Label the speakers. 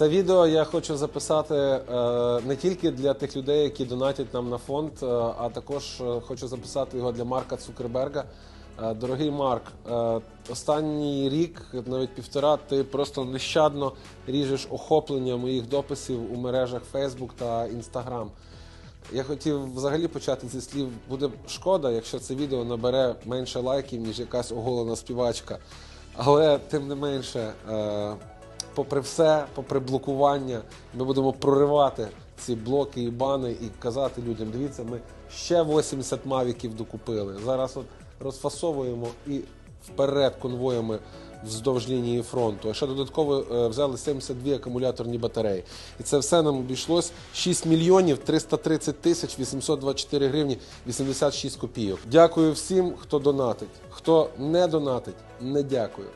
Speaker 1: Це відео я хочу записати е, не тільки для тих людей, які донатять нам на фонд, е, а також е, хочу записати його для Марка Цукерберга. Дорогий Марк, останній рік, навіть півтора, ти просто нещадно ріжеш охоплення моїх дописів у мережах Facebook та Instagram. Я хотів взагалі почати зі слів. Буде шкода, якщо це відео набере менше лайків, ніж якась оголена співачка. Але тим не менше, попри все, попри блокування, ми будемо проривати ці блоки і бани і казати людям: дивіться, ми ще 80 мавіків докупили. Зараз от розфасовуємо і вперед конвоями вздовж лінії фронту. А ще додатково е, взяли 72 акумуляторні батареї. І це все нам обійшлось 6 мільйонів 330 тисяч 824 гривні 86 копійок. Дякую всім, хто донатить. Хто не донатить, не дякую.